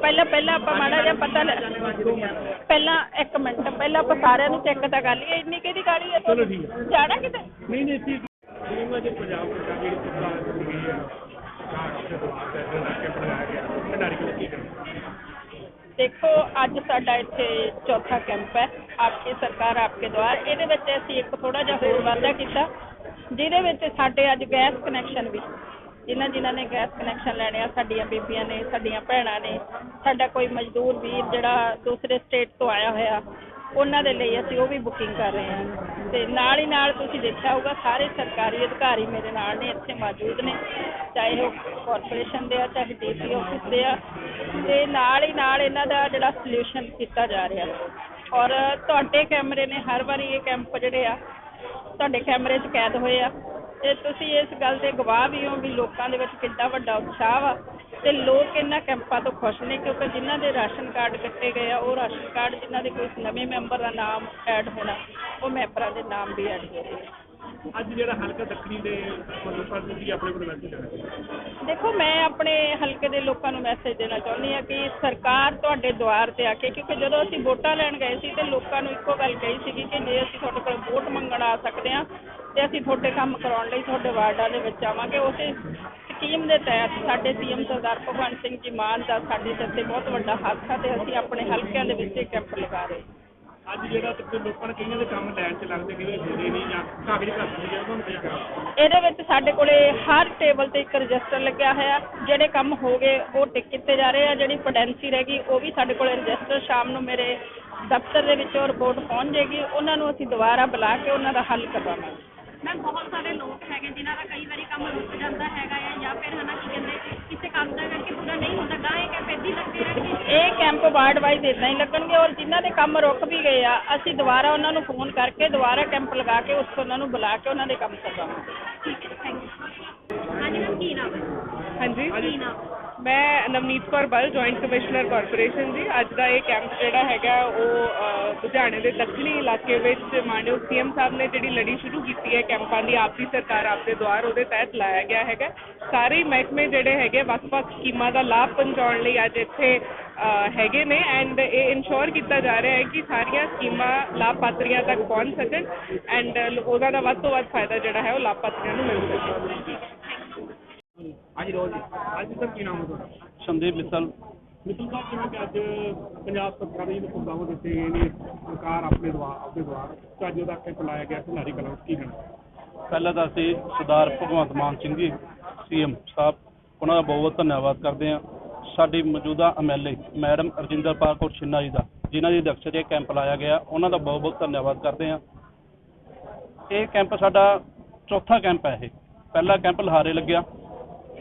ਪਹਿਲਾਂ ਪਹਿਲਾਂ ਆਪਾਂ ਮਾੜਾ ਜਿਹਾ ਪਤਾ ਲੈ ਪਹਿਲਾਂ ਇੱਕ ਮਿੰਟ ਪਹਿਲਾਂ ਆਪਾਂ ਸਾਰਿਆਂ ਨੂੰ ਚੈੱਕ ਤਾਂ ਕਰ ਲਈਏ ਇੰਨੀ ਕਿਹਦੀ ਗਾੜੀ ਹੈ ਚਲੋ ਠੀਕ ਹੈ ਜਾਣਾ ਕਿਤੇ? ਨਹੀਂ ਨਹੀਂ ਠੀਕ ਜਿਵੇਂ ਜੇ ਪੰਜਾਬ ਸਰਕਾਰ ਜਿਹੜੀ ਸਰਕਾਰ ਹੈ ਦੇ ਕਰਨਾ? ਦੇਖੋ ਅੱਜ ਸਾਡਾ ਇੱਥੇ ਚੌਥਾ ਕੈਂਪ ਹੈ ਆਪਕੀ ਸਰਕਾਰ ਆਪਕੇ ਦੁਆਰ ਇਹਦੇ ਵਿੱਚ ਅਸੀਂ ਇੱਕ ਥੋੜਾ ਜਿਹਾ ਹੋਰ ਵਾਅਦਾ ਕੀਤਾ ਜਿਹਦੇ ਵਿੱਚ ਸਾਡੇ ਅੱਜ ਗੈਸ ਕਨੈਕਸ਼ਨ ਵੀ। ਜਿਨ੍ਹਾਂ ਜਿਨ੍ਹਾਂ ਨੇ ਗੈਸ ਕਨੈਕਸ਼ਨ ਲੈਣੇ ਆ, ਸਾਡੀਆਂ ਬੀਬੀਆਂ ਨੇ, ਸਾਡੀਆਂ ਭੈਣਾਂ ਨੇ, ਸਾਡਾ ਕੋਈ ਮਜ਼ਦੂਰ ਵੀਰ ਜਿਹੜਾ ਦੂਸਰੇ ਸਟੇਟ ਤੋਂ ਆਇਆ ਹੋਇਆ, ਉਹਨਾਂ ਦੇ ਲਈ ਅਸੀਂ ਉਹ ਵੀ ਬੁਕਿੰਗ ਕਰ ਰਹੇ ਹਾਂ। ਤੇ ਨਾਲ ਹੀ ਨਾਲ ਤੁਸੀਂ ਦੇਖਿਆ ਹੋਊਗਾ, ਸਾਰੇ ਸਰਕਾਰੀ ਅਧਿਕਾਰੀ ਮੇਰੇ ਨਾਲ ਨੇ, ਇੱਥੇ ਮੌਜੂਦ ਨੇ, ਚਾਹੇ ਉਹ ਕਾਰਪੋਰੇਸ਼ਨ ਦੇ ਆ, ਚਾਹੇ ਡੀਸੀ ਆਫਿਸ ਦੇ ਆ। ਤੇ ਨਾਲ ਹੀ ਨਾਲ ਇਹਨਾਂ ਦਾ ਜਿਹੜਾ ਸੋਲੂਸ਼ਨ ਕੀਤਾ ਜਾ ਰਿਹਾ। ਔਰ ਤੁਹਾਡੇ ਕੈਮਰੇ ਨੇ, ਹਰ ਵਾਰੀ ਇਹ ਕੈਂਪ ਜਿਹੜੇ ਆ, ਤੁਹਾਡੇ ਕੈਮਰੇ 'ਚ ਕੈਦ ਹੋਏ ਆ। ਤੇ ਤੁਸੀਂ ਇਸ ਗੱਲ ਦੇ ਗਵਾਹ ਵੀ ਹੋ ਵੀ ਲੋਕਾਂ ਦੇ ਵਿੱਚ ਕਿੰਨਾ ਵੱਡਾ ਉਤਸ਼ਾਹ ਵਾ ਤੇ ਲੋਕ ਇਹਨਾਂ ਕੈਂਪਾਂ ਤੋਂ ਖੁਸ਼ ਨੇ ਕਿਉਂਕਿ ਜਿਨ੍ਹਾਂ ਦੇ ਰਾਸ਼ਨ ਕਾਰਡ ਕੱਟੇ ਗਏ ਆ ਉਹ ਰਾਸ਼ਨ ਕਾਰਡ ਜਿਨ੍ਹਾਂ ਦੇ ਕੋਈ ਨਵੇਂ ਮੈਂਬਰ ਦਾ ਨਾਮ ਐਡ ਹੋਣਾ ਉਹ ਮੈਂਬਰਾਂ ਦੇ ਨਾਮ ਵੀ ਐਡ ਹੋ ਰਹੇ ਆ ਅੱਜ ਜਿਹੜਾ ਹਲਕਾ ਦੱਖਣੀ ਦੇ ਲੋਕਾਂ ਨੂੰ ਤੁਸੀਂ ਆਪਣੇ ਕੋਲ ਮੈਸੇਜ ਦੇਣਾ ਦੇਖੋ ਮੈਂ ਆਪਣੇ ਹਲਕੇ ਦੇ ਲੋਕਾਂ ਨੂੰ ਮੈਸੇਜ ਦੇਣਾ ਚਾਹੁੰਦੀ ਹਾਂ ਕਿ ਸਰਕਾਰ ਤੁਹਾਡੇ ਦੁਆਰ ਤੇ ਆ ਕੇ ਕਿਉਂਕਿ ਜਦੋਂ ਅਸੀਂ ਵੋਟਾਂ ਲੈਣ ਗਏ ਸੀ ਤੇ ਲੋਕਾਂ ਨੂੰ ਇੱਕੋ ਗੱਲ ਕਹੀ ਸੀਗੀ ਕਿ ਜੇ ਅਸੀਂ ਤੁਹਾਡੇ ਕੋਲ ਵੋਟ ਮੰਗਣ ਆ ਸਕਦੇ ਹਾਂ ਤੇ ਅਸੀਂ ਤੁਹਾਡੇ ਕੰਮ ਕਰਾਉਣ ਲਈ ਤੁਹਾਡੇ ਵਾਰਡਾਂ ਦੇ ਵਿੱਚ ਆਵਾਂਗੇ। ਉਸੇ ਸਕੀਮ ਦੇ ਤਹਿਤ ਸਾਡੇ ਸੀਐਮ ਸਰਦਾਰ ਭਗਵੰਤ ਸਿੰਘ ਜੀ ਮਾਨ ਦਾ ਸਾਡੇ ਸਿਰ ਤੇ ਬਹੁਤ ਵੱਡਾ ਹੱਥ ਹੈ ਤੇ ਅਸੀਂ ਆਪਣੇ ਹਲਕਿਆਂ ਦੇ ਵਿੱਚ ਇਹ ਕੈਂਪ ਲਗਾ ਰਹੇ ਹਾਂ। ਅੱਜ ਜਿਹੜਾ ਤੇ ਲੋਕਾਂ ਨੇ ਕਈਆਂ ਦੇ ਕੰਮ ਲੈਣ 'ਚ ਲੱਗਦੇ ਕਿ ਹੁੰਦੇ ਨਹੀਂ ਜਾਂ ਕਾਗਜ਼ ਘੱਟ ਨਹੀਂ ਜਾਂ ਤੁਹਾਨੂੰ ਪਿਆ ਇਹਦੇ ਵਿੱਚ ਸਾਡੇ ਕੋਲੇ ਹਰ ਟੇਬਲ ਤੇ ਇੱਕ ਰਜਿਸਟਰ ਲੱਗਿਆ ਹੋਇਆ। ਜਿਹੜੇ ਕੰਮ ਹੋ ਗਏ ਉਹ ਟਿਕ ਕੀਤੇ ਜਾ ਰਹੇ ਆ। ਜਿਹੜੀ ਪੋਟੈਂਸੀ ਰਹਿ ਗਈ ਉਹ ਵੀ ਸਾਡੇ ਕੋਲੇ ਰਜਿਸਟਰ ਸ਼ਾਮ ਨੂੰ ਮੇਰੇ ਦਫ਼ਤਰ ਦੇ ਵਿੱਚ ਰਿਪੋਰਟ ਪਹੁੰਚ ਜਾਏਗੀ। ਉਹਨਾਂ ਨੂੰ ਅਸੀਂ ਦੁਬਾਰਾ ਬੁਲਾ ਕੇ ਉਹਨਾਂ ਦਾ ਹੱਲ ਕਰਵਾਵਾਂਗੇ। ਮੈਂ ਬਹੁਤ ਸਾਰੇ ਲੋਕ ਹੈਗੇ ਜਿਨ੍ਹਾਂ ਦਾ ਕਈ ਵਾਰੀ ਕੰਮ ਰੁਕ ਜਾਂਦਾ ਹੈਗਾ ਆ ਜਾਂ ਫਿਰ ਹਨਾ ਕੀ ਕਹਿੰਦੇ ਕਿਸੇ ਕੰਮ ਦਾ ਕਰਕੇ ਪੂਰਾ ਨਹੀਂ ਹੁੰਦਾ ਗਾ ਇਹ ਕੈਂਪ ਏਦਾਂ ਹੀ ਲੱਗਦੇ ਰਹਿਣਗੇ ਇਹ ਕੈਂਪ ਵਾਰਡ ਵਾਈਜ਼ ਇਦਾਂ ਹੀ ਲੱਗਣਗੇ ਔਰ ਜਿਨ੍ਹਾਂ ਦੇ ਕੰਮ ਰੁਕ ਵੀ ਗਏ ਆ ਅਸੀਂ ਦੁਬਾਰਾ ਉਹਨਾਂ ਨੂੰ ਫੋਨ ਕਰਕੇ ਦੁਬਾਰਾ ਕੈਂਪ ਲਗਾ ਕੇ ਉਸ ਉਹਨਾਂ ਨੂੰ ਬੁਲਾ ਕੇ ਉਹਨਾਂ ਦੇ ਕੰਮ ਕਰਵਾਵਾਂਗੇ। ਠੀਕ ਹੈ ਥੈਂਕ ਯੂ ਹਾਂਜੀ ਮੈਮ ਕੀ ਨਾਮ ਹੈ? ਹਾਂਜੀ। ਕੀ ਨਾਮ ਹੈ? ਮੈਂ ਨਵਨੀਤ ਕੌਰ ਬਲ ਜੁਆਇੰਟ ਕਮਿਸ਼ਨਰ ਕਾਰਪੋਰੇਸ਼ਨ ਜੀ। ਅੱਜ ਦਾ ਇਹ ਕੈਂਪ ਜਿਹੜਾ ਹੈਗਾ, ਉਹ ਲੁਧਿਆਣੇ ਦੇ ਦੱਖਣੀ ਇਲਾਕੇ ਵਿੱਚ ਮਾਨਯੋਗ ਸੀਐਮ ਸਾਹਿਬ ਨੇ ਜਿਹੜੀ ਲੜੀ ਸ਼ੁਰੂ ਕੀਤੀ ਹੈ ਕੈਂਪਾਂ ਦੀ, ਆਪਦੀ ਸਰਕਾਰ, ਆਪਦੇ ਦੁਆਰ, ਉਹਦੇ ਤਹਿਤ ਲਾਇਆ ਗਿਆ ਹੈਗਾ। ਸਾਰੇ ਹੀ ਮਹਿਕਮੇ ਜਿਹੜੇ ਹੈਗੇ, ਵੱਖ-ਵੱਖ ਸਕੀਮਾਂ ਦਾ ਲਾਭ ਪਹੁੰਚਾਉਣ ਲਈ ਅੱਜ ਇੱਥੇ ਹੈਗੇ ਨੇ ਐਂਡ ਇਹ ਇਨਸ਼ੋਰ ਕੀਤਾ ਜਾ ਰਿਹਾ ਹੈ ਕਿ ਸਾਰੀਆਂ ਸਕੀਮਾਂ ਲਾਭਪਾਤਰੀਆਂ ਤੱਕ ਪਹੁੰਚ ਸਕਣ ਐਂਡ ਉਹਨਾਂ ਦਾ ਵੱਧ ਤੋਂ ਵੱਧ ਫਾਇਦਾ ਜਿਹੜਾ ਹੈ, ਉਹ ਲਾਭਪਾਤਰੀਆਂ ਨੂੰ ਮਿਲ ਸਕੇ ਅੱਜ ਰੋਜ਼ ਅੱਜ ਸਰ ਕੀ ਨਾਮ ਹੈ ਤੁਹਾਡਾ? ਸੰਦੀਪ ਮਿੱਤਲ। ਮਿੱਤਲ ਸਾਹਿਬ ਜਿਵੇਂ ਕਿ ਅੱਜ ਪੰਜਾਬ ਸਰਕਾਰ ਦੇ ਜਿਹੜੇ ਪ੍ਰੋਗਰਾਮ ਦਿੱਤੇ ਗਏ ਨੇ ਸਰਕਾਰ ਆਪਣੇ ਦੁਆਰ ਆਪਣੇ ਦੁਆਰ ਤੇ ਅੱਜ ਉਹਦਾ ਕੈਂਪ ਲਾਇਆ ਗਿਆ। ਭੰਡਾਰੀ ਕਲਾਂ ਕੀ ਕਹਿਣਾ? ਪਹਿਲਾਂ ਤਾਂ ਅਸੀਂ ਸਰਦਾਰ ਭਗਵੰਤ ਮਾਨ ਸਿੰਘ ਜੀ ਸੀਐਮ ਸਾਹਿਬ ਉਹਨਾਂ ਦਾ ਬਹੁਤ ਬਹੁਤ ਧੰਨਵਾਦ ਕਰਦੇ ਹਾਂ। ਸਾਡੀ ਮੌਜੂਦਾ ਐਮਐਲਏ ਮੈਡਮ ਰਜਿੰਦਰਪਾਲ ਕੌਰ ਛਿੰਨਾ ਜੀ ਦਾ ਜਿਨ੍ਹਾਂ ਦੀ ਅਧਿਕਸ਼ਤਾ 'ਚ ਇਹ ਕੈਂਪ ਲਾਇਆ ਗਿਆ। ਉਹਨਾਂ ਦਾ ਬਹੁਤ ਬਹੁਤ ਧੰਨਵਾਦ ਕਰਦੇ ਹਾਂ। ਇਹ ਕੈਂਪ ਸਾਡਾ ਚੌਥਾ ਕੈਂਪ ਹੈ ਇਹ। ਪਹਿਲਾ ਕੈਂਪ ਲਹਾਰੇ ਲੱਗਿਆ।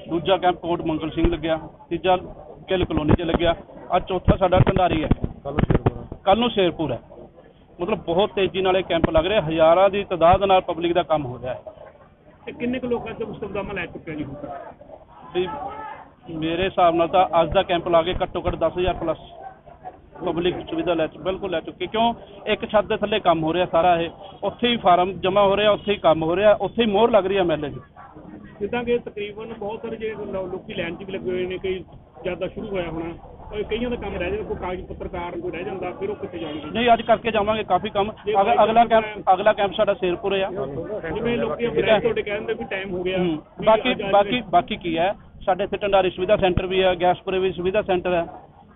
ਦੂਜਾ ਕੈਂਪ ਕੋਟ ਮੰਗਲ ਸਿੰਘ ਲੱਗਿਆ ਤੀਜਾ ਗਿੱਲ ਕਲੋਨੀ 'ਚ ਲੱਗਿਆ ਅੱਜ ਚੌਥਾ ਸਾਡਾ ਢੰਡਾਰੀ ਹੈ। ਕੱਲ ਨੂੰ ਸ਼ੇਰਪੁਰ ਹੈ। ਮਤਲਬ ਬਹੁਤ ਤੇਜ਼ੀ ਨਾਲ ਇਹ ਕੈਂਪ ਲੱਗ ਰਿਹਾ ਹਜ਼ਾਰਾਂ ਦੀ ਤਾਦਾਦ ਨਾਲ ਪਬਲਿਕ ਦਾ ਕੰਮ ਹੋ ਰਿਹਾ ਹੈ। ਤੇ ਕਿੰਨੇ ਕੁ ਲੋਕਾਂ ਤੇ ਮੁਸਤਫਾ ਲੈ ਚੁੱਕਿਆ ਜੀ ਹੁਣ ਮੇਰੇ ਹਿਸਾਬ ਨਾਲ ਤਾਂ ਅੱਜ ਦਾ ਕੈਂਪ ਲਾ ਕੇ ਘੱਟੋ ਘੱਟ 10000 ਪਲੱਸ ਪਬਲਿਕ ਸੁਵਿਧਾ ਲੈ ਚੁੱਕੇ ਬਿਲਕੁਲ ਲੈ ਚੁੱਕੇ ਕਿਉਂ? ਇੱਕ ਛੱਤ ਦੇ ਥੱਲੇ ਕੰਮ ਹੋ ਰਿਹਾ ਸਾਰਾ ਇਹ। ਉੱਥੇ ਹੀ ਫਾਰਮ ਜਮ੍ਹਾਂ ਹੋ ਰਿਹਾ ਉੱਥੇ ਹੀ ਕੰਮ ਹੋ ਰਿਹਾ ਉੱਥੇ ਹੀ ਮੋਹਰ ਲੱਗ ਰਹੀ ਹੈ ਐਮਐਲਏ ਦੀ। ਜਿੱਦਾਂ ਕਿ ਤਕਰੀਬਨ ਬਹੁਤ ਸਾਰੇ ਜਿਹੜੇ ਲੋ- ਲੋਕੀ ਲਾਈਨ 'ਚ ਵੀ ਲੱਗੇ ਹੋਏ ਨੇ ਕਈ ਜ਼ਿਆਦਾ ਸ਼ੁਰੂ ਹੋਇਆ ਹੋਣਾ ਉਹ ਕਈਆਂ ਦਾ ਕੰਮ ਰਹਿ ਜਾਂਦਾ ਕੋਈ ਕਾਗਜ਼ ਪੱਤਰਕਾਰ ਕੋਈ ਰਹਿ ਜਾਂਦਾ ਫਿਰ ਉਹ ਕਿੱਥੇ ਜਾਣਗੇ? ਨਹੀਂ ਅੱਜ ਕਰਕੇ ਜਾਵਾਂਗੇ ਕਾਫੀ ਕੰਮ। ਅਗ- ਅਗਲਾ ਕੈਂਪ ਅਗਲਾ ਕੈਂਪ ਸਾਡਾ ਸ਼ੇਰਪੁਰ ਆ। ਜਿਵੇਂ ਲੋਕੀ ਆਪਣੇ ਤੁਹਾਡੇ ਕਹਿੰਦੇ ਵੀ ਟਾਈਮ ਹੋ ਗਿਆ। ਵੀ ਬਾਕੀ ਅੱਜ- ਅੱਜ ਬਾਕੀ ਬਾਕੀ ਕੀ ਹੈ? ਸਾਡੇ ਇੱਥੇ ਢੰਡਾਰੀ ਸੁਵਿਧਾ ਸੈਂਟਰ ਵੀ ਹੈ ਗੈਸਪੁਰੇ ਵੀ ਸੁਵਿਧਾ ਸੈਂਟਰ ਹੈ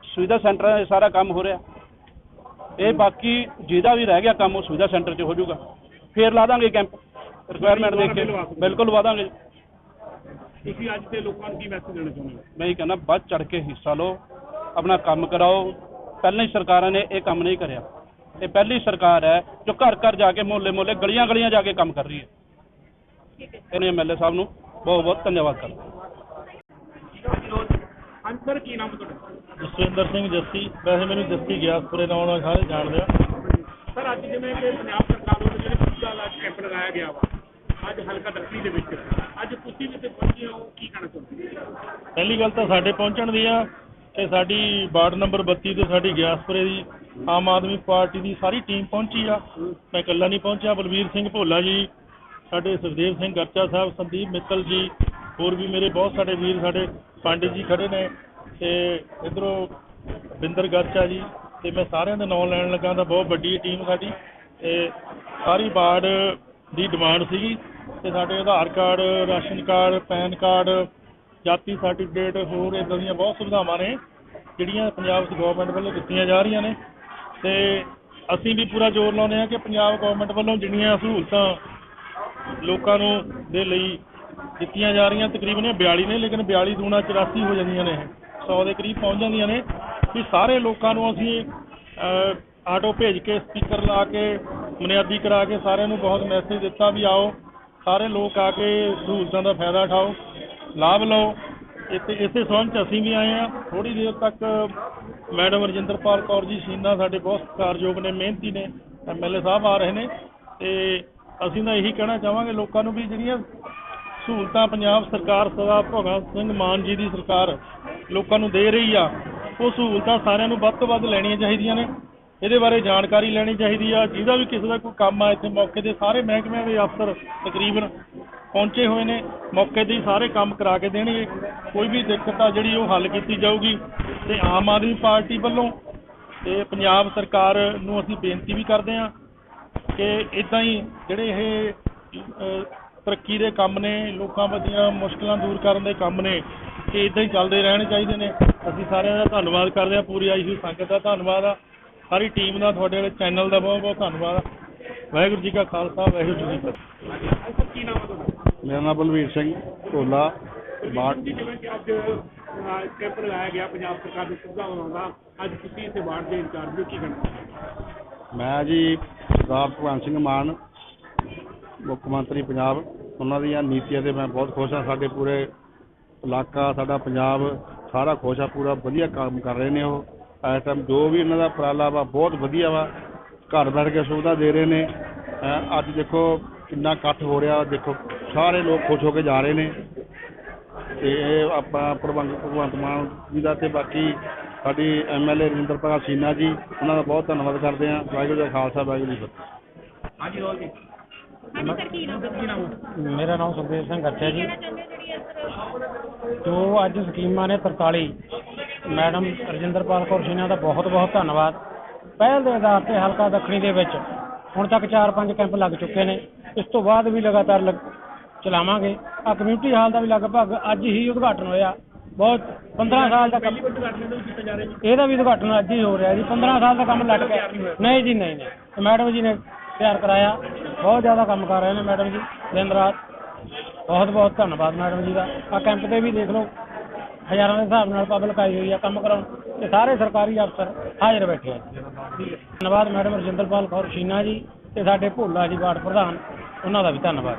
ਸੁਵਿਧਾ ਸੈਂਟਰਾਂ 'ਚ ਸਾਰਾ ਕੰਮ ਹੋ ਰਿਹਾ। ਇਹ ਬਾਕੀ ਜਿਹਦਾ ਵੀ ਰਹਿ ਗਿਆ ਕੰਮ ਉਹ ਸੁਵਿਧਾ ਸੈਂਟਰ 'ਚ ਹੋ ਜਾਊਗਾ। ਫੇਰ ਲਾ ਦਾਂਗੇ ਕੈਂਪ। ਰਿਕੁਆਇਰਮੈਂਟ ਦੇਖ ਕੇ। ਬਿਲਕੁਲ ਲਵਾ ਦਾਂਗੇ। ਤੁਸੀਂ ਅੱਜ ਦੇ ਲੋਕਾਂ ਨੂੰ ਕੀ ਮੈਸੇਜ ਦੇਣਾ ਚਾਹੁੰਦੇ ਹੋ? ਮੈਂ ਇਹ ਕਹਿੰਦਾ ਵੱਧ ਚੜ ਕੇ ਹਿੱਸਾ ਲਓ ਆਪਣਾ ਕੰਮ ਕਰਾਓ। ਪਹਿਲਾਂ ਹੀ ਸਰਕਾਰਾਂ ਨੇ ਇਹ ਕੰਮ ਨਹੀਂ ਕਰਿਆ। ਇਹ ਪਹਿਲੀ ਸਰਕਾਰ ਹੈ ਜੋ ਘਰ ਘਰ ਜਾ ਕੇ ਮੁਹੱਲੇ ਮੁਹੱਲੇ ਗਲੀਆਂ ਗਲੀਆਂ ਜਾ ਕੇ ਕੰਮ ਕਰ ਰਹੀ ਹੈ। ਇਹਨੇ ਐਮਐਲਏ ਸਾਹਿਬ ਨੂੰ ਬਹੁਤ ਬਹੁਤ ਧੰਨਵਾਦ ਕਰਦਾ ਸਰ ਕੀ ਨਾਮ ਹੈ ਤੁਹਾਡਾ? ਜਸਵਿੰਦਰ ਸਿੰਘ ਜੱਸੀ। ਵੈਸੇ ਮੈਨੂੰ ਜੱਸੀ ਗਿਆਸਪੁਰੇ ਨਾਮ ਨਾਲ ਸਾਰੇ ਜਾਣਦੇ ਆ। ਸਰ ਅੱਜ ਜਿਵੇਂ ਕਿ ਪੰਜਾਬ ਸਰਕਾਰ ਵੱਲੋਂ ਜਿਹੜੇ ਪੁੱਛਾ ਦਾ ਕੈਂਪ ਲਗਾਇਆ ਗਿਆ ਵਾ ਅੱਜ ਹਲਕਾ ਦੱਖਣੀ ਦੇ ਵਿੱਚ। ਅੱਜ ਤੁਸੀਂ ਵੀ ਤੇ ਪਹੁੰਚੇ ਹੋ, ਕੀ ਕਹਿਣਾ ਚਾਹੁੰਦੇ ਪਹਿਲੀ ਗੱਲ ਤਾਂ ਸਾਡੇ ਪਹੁੰਚਣ ਦੀ ਆ ਕਿ ਸਾਡੀ ਵਾਰਡ ਨੰਬਰ 32 ਤੋਂ ਸਾਡੀ ਗਿਆਸਪੁਰੇ ਦੀ ਆਮ ਆਦਮੀ ਪਾਰਟੀ ਦੀ ਸਾਰੀ ਟੀਮ ਪਹੁੰਚੀ ਆ। ਮੈਂ ਇਕੱਲਾ ਨਹੀਂ ਪਹੁੰਚਿਆ, ਬਲਵੀਰ ਸਿੰਘ ਭੋਲਾ ਜੀ, ਸਾਡੇ ਸੁਖਦੇਵ ਸਿੰਘ ਗਰਚਾ ਸਾਹਿਬ, ਸੰਦੀਪ ਮਿੱਤਲ ਜੀ, ਹੋਰ ਵੀ ਮੇਰੇ ਬਹੁਤ ਸਾਡੇ ਵੀਰ ਸਾਡੇ ਪੰਡਿਤ ਜੀ ਖੜੇ ਨੇ ਤੇ ਇਧਰੋਂ ਬਿੰਦਰ ਗਰਚਾ ਜੀ ਤੇ ਮੈਂ ਸਾਰਿਆਂ ਦੇ ਨਾਂ ਲੈਣ ਲੱਗਾ ਤਾਂ ਬਹੁਤ ਵੱਡੀ ਟੀਮ ਸਾਡੀ ਤੇ ਸਾਰੀ ਵਾਰਡ ਦੀ ਡਿਮਾਂਡ ਸੀਗੀ। ਤੇ ਸਾਡੇ Aadhaar card, ration card, PAN card, ਜਾਤੀ ਸਰਟੀਫਿਕੇਟ, ਹੋਰ ਇਦਾਂ ਦੀਆਂ ਬਹੁਤ ਸੁਵਿਧਾਵਾਂ ਨੇ, ਜਿਹੜੀਆਂ ਪੰਜਾਬ ਦੀ ਗਵਰਨਮੈਂਟ ਵੱਲੋਂ ਦਿੱਤੀਆਂ ਜਾ ਰਹੀਆਂ ਨੇ। ਤੇ ਅਸੀਂ ਵੀ ਪੂਰਾ ਜ਼ੋਰ ਲਾਉਂਦੇ ਹਾਂ ਕਿ ਪੰਜਾਬ ਗਵਰਨਮੈਂਟ ਵੱਲੋਂ ਜਿਹੜੀਆਂ ਸਹੂਲਤਾਂ ਲੋਕਾਂ ਨੂੰ ਦੇ ਲਈ ਦਿੱਤੀਆਂ ਜਾ ਰਹੀਆਂ, ਤਕਰੀਬਨ ਇਹ 42 ਨੇ, ਲੇਕਿਨ 42 ਦੂਣਾ 84 ਹੋ ਜਾਂਦੀਆਂ ਨੇ ਇਹ 100 ਦੇ ਕਰੀਬ ਪਹੁੰਚ ਜਾਂਦੀਆਂ ਨੇ। ਵੀ ਸਾਰੇ ਲੋਕਾਂ ਨੂੰ ਅਸੀਂ ਆਟੋ ਭੇਜ ਕੇ, ਸਪੀਕਰ ਲਾ ਕੇ ਬੁਨਿਆਦੀ ਕਰਾ ਕੇ ਸਾਰਿਆਂ ਨੂੰ ਬਹੁਤ ਮੈਸੇਜ ਦਿੱਤਾ ਵੀ ਆਓ। ਸਾਰੇ ਲੋਕ ਆ ਕੇ ਸਹੂਲਤਾਂ ਦਾ ਫਾਇਦਾ ਉਠਾਓ, ਲਾਭ ਲਓ। ਇੱਥੇ ਇਸੇ ਸੰਬੰਧ 'ਚ ਅਸੀਂ ਵੀ ਆਏ ਆ ਥੋੜੀ ਦੇਰ ਤੱਕ ਮੈਡਮ ਰਜਿੰਦਰਪਾਲ ਕੌਰ ਜੀ ਸੀਨਾ ਸਾਡੇ ਬਹੁਤ ਸਤਿਕਾਰਯੋਗ ਨੇ, ਮਿਹਨਤੀ ਨੇ ਐਮਐਲਏ ਸਾਹਿਬ ਆ ਰਹੇ ਨੇ। ਤੇ ਅਸੀਂ ਤਾਂ ਇਹੀ ਕਹਿਣਾ ਚਾਹਾਂਗੇ ਲੋਕਾਂ ਨੂੰ ਵੀ ਜਿਹੜੀਆਂ ਸਹੂਲਤਾਂ ਪੰਜਾਬ ਸਰਕਾਰ ਸਦਾ ਭਗਵੰਤ ਸਿੰਘ ਮਾਨ ਜੀ ਦੀ ਸਰਕਾਰ ਲੋਕਾਂ ਨੂੰ ਦੇ ਰਹੀ ਆ, ਉਹ ਸਹੂਲਤਾਂ ਸਾਰਿਆਂ ਨੂੰ ਵੱਧ ਤੋਂ ਵੱਧ ਲੈਣੀਆਂ ਚਾਹੀਦੀਆਂ ਨੇ। ਇਹਦੇ ਬਾਰੇ ਜਾਣਕਾਰੀ ਲੈਣੀ ਚਾਹੀਦੀ ਆ। ਜਿਹਦਾ ਵੀ ਕਿਸੇ ਦਾ ਕੋਈ ਕੰਮ ਆ, ਇੱਥੇ ਮੌਕੇ ਤੇ ਸਾਰੇ ਮਹਿਕਮਿਆਂ ਦੇ ਅਫਸਰ ਤਕਰੀਬਨ ਪਹੁੰਚੇ ਹੋਏ ਨੇ। ਮੌਕੇ ਤੇ ਹੀ ਸਾਰੇ ਕੰਮ ਕਰਾ ਕੇ ਦੇਣਗੇ। ਕੋਈ ਵੀ ਦਿੱਕਤ ਆ ਜਿਹੜੀ ਉਹ ਹੱਲ ਕੀਤੀ ਜਾਊਗੀ। ਤੇ ਆਮ ਆਦਮੀ ਪਾਰਟੀ ਵੱਲੋਂ ਤੇ ਪੰਜਾਬ ਸਰਕਾਰ ਨੂੰ ਅਸੀਂ ਬੇਨਤੀ ਵੀ ਕਰਦੇ ਹਾਂ ਕਿ ਇਦਾਂ ਹੀ ਜਿਹੜੇ ਇਹ ਤਰੱਕੀ ਦੇ ਕੰਮ ਨੇ, ਲੋਕਾਂ ਦੀਆਂ ਮੁਸ਼ਕਲਾਂ ਦੂਰ ਕਰਨ ਦੇ ਕੰਮ ਨੇ, ਇਹ ਇਦਾਂ ਹੀ ਚੱਲਦੇ ਰਹਿਣੇ ਚਾਹੀਦੇ ਨੇ। ਅਸੀਂ ਸਾਰਿਆਂ ਦਾ ਧੰਨਵਾਦ ਕਰਦੇ ਹਾਂ। ਪੂਰੀ ਆਈ ਹੋਈ ਸੰਗਤ ਦਾ ਧੰਨਵਾਦ ਆ। ਸਾਰੀ ਟੀਮ ਦਾ ਤੁਹਾਡੇ ਵਾਲੇ ਚੈਨਲ ਦਾ ਬਹੁਤ ਬਹੁਤ ਧੰਨਵਾਦ। ਵਾਹਿਗੁਰੂ ਜੀ ਕਾ ਖਾਲਸਾ ਵਾਹਿਗੁਰੂ ਜੀ ਕੀ ਫਤਿਹ। ਸਰ ਕੀ ਨਾਮ ਹੈ ਤੁਹਾਡਾ ਮੇਰਾ ਨਾਮ ਬਲਵੀਰ ਸਿੰਘ ਢੋਲਾ ਬਾੜ ਜੀ ਜਿਵੇਂ ਕਿ ਅੱਜ ਕੈਂਪ ਲਗਾਇਆ ਗਿਆ ਪੰਜਾਬ ਸਰਕਾਰ ਦੀ ਸੁਵਿਧਾਵਾਂ ਦਾ ਅੱਜ ਤੁਸੀਂ ਇੱਥੇ ਵਾਰਡ ਦੇ ਇੰਚਾਰਜ ਹੋ ਕੀ ਹੋ? ਮੈਂ ਜੀ ਸਰਦਾਰ ਭਗਵੰਤ ਸਿੰਘ ਮਾਨ ਮੁੱਖ ਮੰਤਰੀ ਪੰਜਾਬ। ਉਹਨਾਂ ਦੀਆਂ ਨੀਤੀਆਂ ਤੇ ਮੈਂ ਬਹੁਤ ਖੁਸ਼ ਹਾਂ। ਸਾਡੇ ਪੂਰੇ ਇਲਾਕਾ ਸਾਡਾ ਪੰਜਾਬ ਸਾਰਾ ਖੁਸ਼ ਆ ਪੂਰਾ ਵਧੀਆ ਕੰਮ ਕਰ ਰਹੇ ਨੇ ਉਹ। ਇਸ ਟਾਈਮ ਜੋ ਵੀ ਇਹਨਾਂ ਦਾ ਉਪਰਾਲਾ ਵਾ ਬਹੁਤ ਵਧੀਆ ਵਾ। ਘਰ ਬੈਠ ਕੇ ਸੁਵਿਧਾ ਦੇ ਰਹੇ ਨੇ। ਅੱਜ ਦੇਖੋ ਕਿੰਨਾ ਇਕੱਠ ਹੋ ਰਿਹਾ। ਦੇਖੋ ਸਾਰੇ ਲੋਕ ਖੁਸ਼ ਹੋ ਕੇ ਜਾ ਰਹੇ ਨੇ। ਤੇ ਇਹ ਆਪਾਂ ਪ੍ਰਬੰਧ ਭਗਵੰਤ ਮਾਨ ਜੀ ਦਾ ਤੇ ਬਾਕੀ ਸਾਡੀ ਐਮਐਲਏ ਰਜਿੰਦਰਪਾਲ ਸੀਨਾ ਜੀ ਉਹਨਾਂ ਦਾ ਬਹੁਤ ਧੰਨਵਾਦ ਕਰਦੇ ਹਾਂ। ਵਾਹਿਗੁਰੂ ਜੀ ਕਾ ਖਾਲਸਾ ਵਾਹਿਗੁਰੂ ਜੀ ਕੀ ਫਤਿਹ। ਹਾਂਜੀ ਰੋਲ ਜੀ। ਮੇਰਾ ਨਾਮ ਸੁਖਦੇਵ ਸਿੰਘ ਗੱਚਾ ਜੀ। ਜੋ ਅੱਜ ਸਕੀਮਾਂ ਨੇ 43 ਮੈਡਮ ਰਜਿੰਦਰਪਾਲ ਕੌਰ ਸਿਨਹਾ ਦਾ ਬਹੁਤ ਬਹੁਤ ਧੰਨਵਾਦ। ਪਹਿਲ ਦੇ ਆਧਾਰ ਤੇ ਹਲਕਾ ਦੱਖਣੀ ਦੇ ਵਿੱਚ ਹੁਣ ਤੱਕ 4-5 ਕੈਂਪ ਲੱਗ ਚੁੱਕੇ ਨੇ। ਇਸ ਤੋਂ ਬਾਅਦ ਵੀ ਲਗਾਤਾਰ ਲੱਗ ਚਲਾਵਾਂਗੇ। ਆ ਕਮਿਊਨਿਟੀ ਹਾਲ ਦਾ ਵੀ ਲਗਭਗ ਅੱਜ ਹੀ ਉਦਘਾਟਨ ਹੋਇਆ। ਬਹੁਤ 15 ਸਾਲ ਦਾ ਕੰਮ ਜਾ ਜੀ। ਇਹਦਾ ਵੀ ਉਦਘਾਟਨ ਅੱਜ ਹੀ ਹੋ ਰਿਹਾ ਜੀ। 15 ਸਾਲ ਦਾ ਕੰਮ ਲੱਗ ਗਿਆ। ਨਹੀਂ ਜੀ ਨਹੀਂ ਨਹੀਂ। ਮੈਡਮ ਜੀ ਨੇ ਤਿਆਰ ਕਰਾਇਆ। ਬਹੁਤ ਜ਼ਿਆਦਾ ਕੰਮ ਕਰ ਰਹੇ ਨੇ ਮੈਡਮ ਜੀ। ਦਿਨ ਰਾਤ। ਬਹੁਤ ਬਹੁਤ ਧੰਨਵਾਦ ਮੈਡਮ ਜੀ ਦਾ। ਆ ਕੈਂਪ ਤੇ ਵੀ ਦੇਖ ਲਓ। ਹਜ਼ਾਰਾਂ ਦੇ ਹਿਸਾਬ ਨਾਲ ਪਬਲਿਕ ਆਈ ਹੋਈ ਆ ਕੰਮ ਕਰਾਉਣ ਤੇ ਸਾਰੇ ਸਰਕਾਰੀ ਅਫਸਰ ਹਾਜ਼ਰ ਬੈਠੇ ਆ। ਧੰਨਵਾਦ ਮੈਡਮ ਰਜਿੰਦਰਪਾਲ ਕੌਰ ਸ਼ੀਨਾ ਜੀ ਤੇ ਸਾਡੇ ਭੋਲਾ ਜੀ ਵਾਰਡ ਪ੍ਰਧਾਨ, ਉਹਨਾਂ ਦਾ ਵੀ ਧੰਨਵਾਦ।